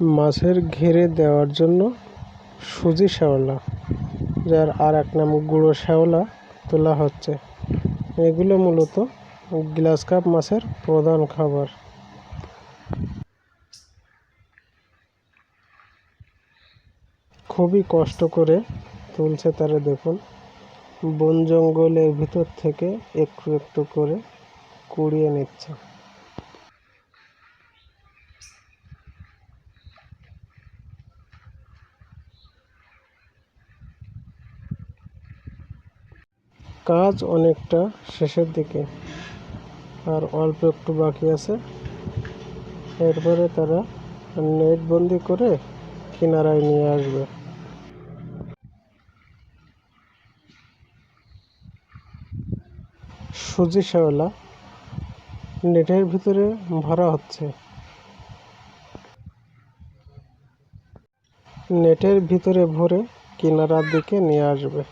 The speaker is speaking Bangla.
মাছের ঘেরে দেওয়ার জন্য সুজি শ্যাওলা, যার আর এক নাম গুঁড়ো শ্যাওলা তোলা হচ্ছে। এগুলো মূলত গ্লাস কাপ মাছের প্রধান খাবার। খুবই কষ্ট করে তুলছে তারা, দেখুন। বন জঙ্গলের ভিতর থেকে একটু একটু করে কুড়িয়ে নিচ্ছে। কাজ অনেকটা শেষের দিকে। আর অল্প একটু বাকি আছে। এরপরে তারা নেট বন্দি করে কিনারায় নিয়ে আসবে। সুজি শ্যাওলা নেটের ভিতরে ভরা হচ্ছে। নেটের ভিতরে ভরে কিনারার দিকে নিয়ে আসবে।